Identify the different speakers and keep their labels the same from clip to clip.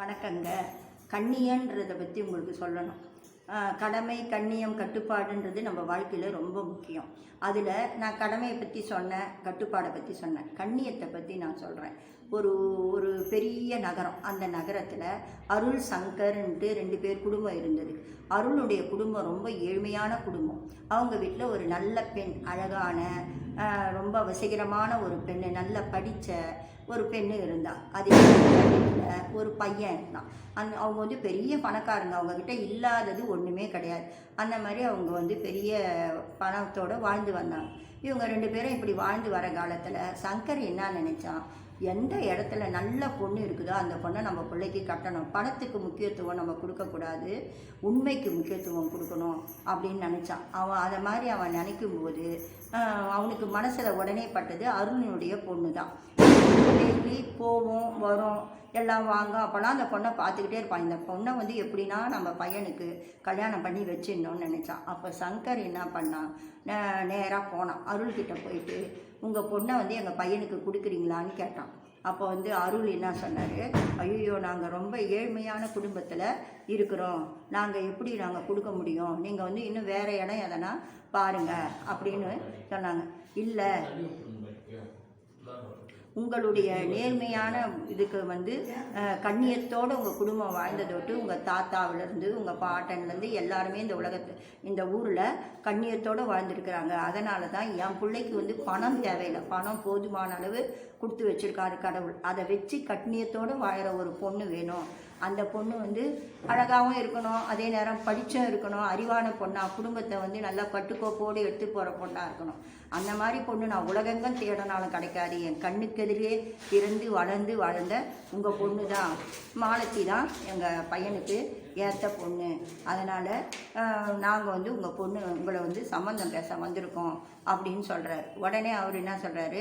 Speaker 1: வணக்கங்க. கண்ணியன்றதை பற்றி உங்களுக்கு சொல்லணும். கடமை கண்ணியம் கட்டுப்பாடுன்றது நம்ம வாழ்க்கையில் ரொம்ப முக்கியம். அதில் நான் கடமையை பற்றி சொன்னேன் கட்டுப்பாடை பற்றி சொன்னேன். கண்ணியத்தை பற்றி நான் சொல்கிறேன் ஒரு ஒரு பெரிய நகரம். அந்த நகரத்தில் அருள் சங்கர்ன்ட்டு ரெண்டு பேர் குடும்பம் இருந்தது. அருளுடைய குடும்பம் ரொம்ப ஏழ்மையான குடும்பம். அவங்க வீட்டில் ஒரு நல்ல பெண் அழகான ரொம்ப வசீகரமான ஒரு பெண் நல்ல படித்த ஒரு பெண்ணு இருந்தாள் அதே ஒரு பையன் இருந்தான். அந்த அவங்க வந்து பெரிய பணக்காரங்க. அவங்கக்கிட்ட இல்லாதது ஒன்றுமே கிடையாது. அந்த மாதிரி அவங்க வந்து பெரிய பணத்தோடு வாழ்ந்து வந்தாங்க. இவங்க ரெண்டு பேரும் இப்படி வாழ்ந்து வர காலத்தில் சங்கர் என்ன நினைச்சான்? எந்த இடத்துல நல்ல பொண்ணு இருக்குதோ அந்த பொண்ணை நம்ம பிள்ளைக்கு கட்டணும். பணத்துக்கு முக்கியத்துவம் நம்ம கொடுக்கக்கூடாது உண்மைக்கு முக்கியத்துவம் கொடுக்கணும் அப்படின்னு நினச்சான். அவன் அதை மாதிரி அவன் நினைக்கும் போது அவனுக்கு மனசில் உடனே பட்டது அருணினுடைய பொண்ணு தான் டெய்லி போவோம் வரும் எல்லாம் வாங்க அப்போலாம் அந்த பொண்ணை பார்த்துக்கிட்டே இருப்பான். இந்த பொண்ணை வந்து எப்படின்னா நம்ம பையனுக்கு கல்யாணம் பண்ணி வச்சிடணும்னு நினச்சான் அப்போ சங்கர் என்ன பண்ணான் நேராக போனான். அருள்கிட்ட போயிட்டு உங்கள் பொண்ணை வந்து எங்கள் பையனுக்கு கொடுக்குறீங்களான்னு கேட்டான். அப்போ வந்து அருள் என்ன சொன்னார்? ஐயோ நாங்கள் ரொம்ப ஏழ்மையான குடும்பத்தில் இருக்கிறோம். நாங்கள் எப்படி நாங்கள் கொடுக்க முடியும்? நீங்கள் வந்து இன்னும் வேறு இடம் எதனா பாருங்கள் அப்படின்னு சொன்னாங்க. இல்லை. உங்களுடைய நேர்மையான இதுக்கு வந்து கண்ணியத்தோட உங்கள் குடும்பம் வாழ்ந்ததொட்டு உங்கள் தாத்தாவிலேருந்து உங்கள் பாட்டன்லேருந்து எல்லாருமே இந்த உலகத்து இந்த ஊரில் கண்ணியத்தோடு வாழ்ந்துருக்குறாங்க. அதனால தான் என் பிள்ளைக்கு வந்து பணம் தேவையில்லை. பணம் போதுமான அளவு கொடுத்து வச்சிருக்காரு கடவுள். அதை வச்சு கண்ணியத்தோடு வாழற ஒரு பொண்ணு வேணும். அந்த பொண்ணு வந்து அழகாகவும் இருக்கணும் அதே நேரம் படிச்சும் இருக்கணும் அறிவான பொண்ணாக குடும்பத்தை வந்து நல்லா கட்டுக்கோப்போடு எடுத்து போகிற பொண்ணாக இருக்கணும். அந்த மாதிரி பொண்ணு நான் உலகெங்கும் தேடினாலும் கிடைக்காது. என் கண்ணுக்கெதிரே பிறந்து வளர்ந்து வளர்ந்த உங்கள் பொண்ணு தான் மாலத்தி தான் எங்கள் பையனுக்கு ஏற்ற பொண்ணு. அதனால் நாங்கள் வந்து உங்கள் பொண்ணு உங்களை வந்து சம்மந்தம் பேச வந்திருக்கோம் அப்படின்னு சொல்கிறாரு உடனே அவர் என்ன சொல்கிறாரு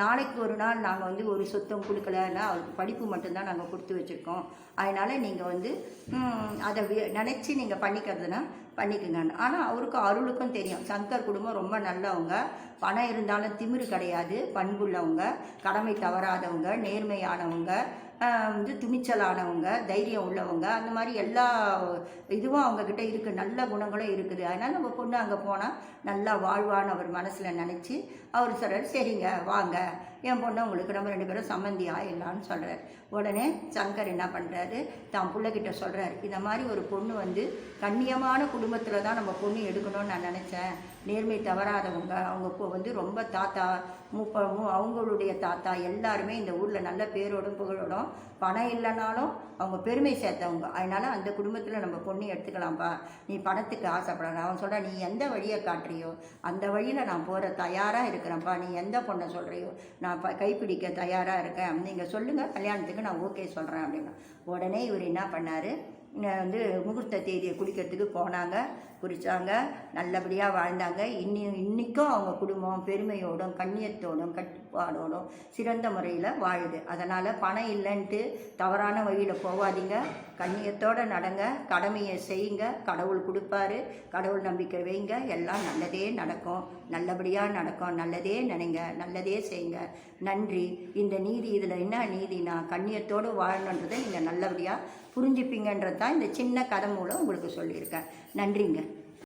Speaker 1: நாளைக்கு ஒரு நாள் நாங்கள் வந்து ஒரு சொத்தம் கொடுக்கலன்னா அவருக்கு படிப்பு மட்டும்தான் நாங்கள் கொடுத்து வச்சுருக்கோம். அதனால் நீங்கள் வந்து அதை நினச்சி நீங்கள் பண்ணிக்கிறதுனா பண்ணிக்கோங்க. ஆனால் அவருக்கு அருளுக்கும் தெரியும். சங்கர் குடும்பம் ரொம்ப நல்லவங்க. பணம் இருந்தாலும் திமிரு கிடையாது. பண்புள்ளவங்க. கடமை தவறாதவங்க. நேர்மையானவங்க. வந்து துணிச்சலானவங்க தைரியம் உள்ளவங்க அந்த மாதிரி எல்லா இதுவும் அவங்கக்கிட்ட இருக்குது நல்ல குணங்களும் இருக்குது. அதனால் நம்ம பொண்ணு அங்கே போனால் நல்லா வாழ்வான்னு அவர் மனசில் நினச்சி அவர் சொல்கிறார் சரிங்க வாங்க. என் பொண்ணு உங்களுக்கு நம்ம ரெண்டு பேரும் சம்மந்தி ஆயிடலான்னு சொல்கிறார் உடனே சங்கர் என்ன பண்ணுறாரு தான் பிள்ளைகிட்ட சொல்கிறார் இந்த மாதிரி ஒரு பொண்ணு வந்து கண்ணியமான குடும்பத்தில் தான் நம்ம பொண்ணு எடுக்கணும்னு நான் நினச்சேன். நேர்மை தவறாதவங்க அவங்க இப்போ வந்து ரொம்ப தாத்தா மூப்ப அவங்களுடைய தாத்தா எல்லாருமே இந்த ஊரில் நல்ல பேரோடும் புகழோடும் பணம் இல்லைனாலும் அவங்க பெருமை சேர்த்தவங்க. அதனால் அந்த குடும்பத்தில் நம்ம பொண்ணு எடுத்துக்கலாம்ப்பா நீ பணத்துக்கு ஆசைப்படலாம் அவன் சொல்கிறா நீ எந்த வழியை காட்டுறியோ அந்த வழியில் நான் போகிற தயாராக இருக்கிறேன்ப்பா நீ எந்த பொண்ணை சொல்கிறியோ நான் ப கைப்பிடிக்க தயாராக இருக்கேன். நீங்கள் சொல்லுங்கள் கல்யாணத்துக்கு நான் ஓகே சொல்கிறேன் அப்படின்னா. உடனே இவர் என்ன பண்ணார்? வந்து முகூர்த்த தேதியை குடிக்கிறதுக்கு போனாங்க குறித்தாங்க நல்லபடியாக வாழ்ந்தாங்க. இன்னி இன்றைக்கும் அவங்க குடும்பம் பெருமையோடும் கண்ணியத்தோடும் கட்டுப்பாடோடும் சிறந்த முறையில் வாழுது. அதனால் பணம் இல்லைன்ட்டு தவறான வழியில் போகாதீங்க. கண்ணியத்தோடு நடங்க கடமையை செய்யுங்க. கடவுள் கொடுப்பாரு. கடவுள் நம்பிக்கை வைங்க. எல்லாம் நல்லதே நடக்கும். நல்லபடியாக நடக்கும். நல்லதே நினைங்க. நல்லதே செய்யுங்க. நன்றி. இந்த நீதி இதில் என்ன நீதினா கண்ணியத்தோடு வாழணுன்றதை நீங்கள் நல்லபடியாக புரிஞ்சுப்பீங்கன்றது தான் இந்த சின்ன கதை மூலம் உங்களுக்கு சொல்லியிருக்கேன். நன்றிங்க.